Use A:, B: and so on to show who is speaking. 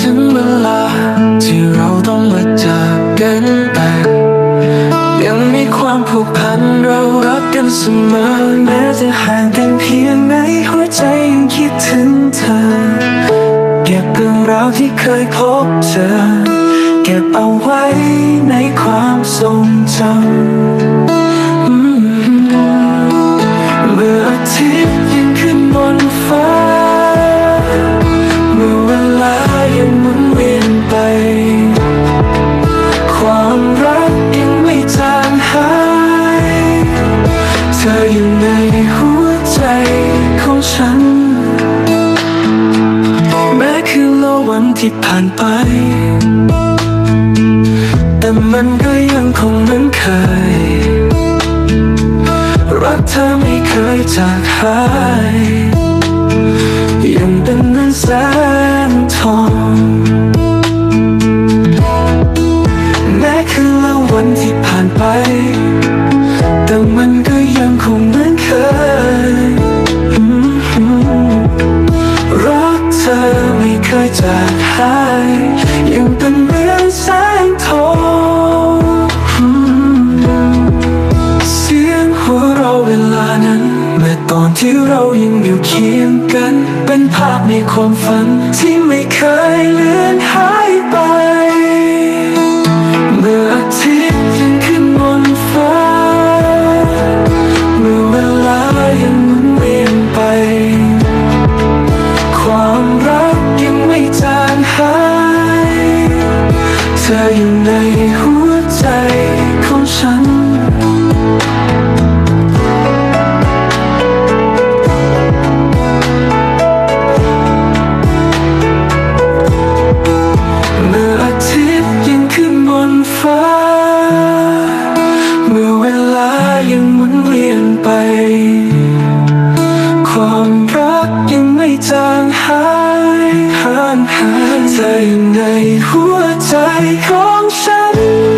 A: ถึงเวลา ที่เราต้องมาจากกันไปยังมีความผูกพันเรารักกันเสมอแม้จะห่างกันเพียงไหนหัวใจยังคิดถึงเธอ เก็บเรื่องราวที่เคยพบเจอ เก็บเอาไว้ในความทรงจำเมื่ออาทิตย์ ที่ผ่านไป แต่มันก็ยังคงเหมือนเคย รักเธอไม่เคยจากหาย ยังเป็นเหมือนแสง ที่เรายังอยู่เคียงกัน เป็นภาพในความฝันที่ไม่เคยเลือนหายไป จางหายห่างหายเต่ในหัวใจของฉัน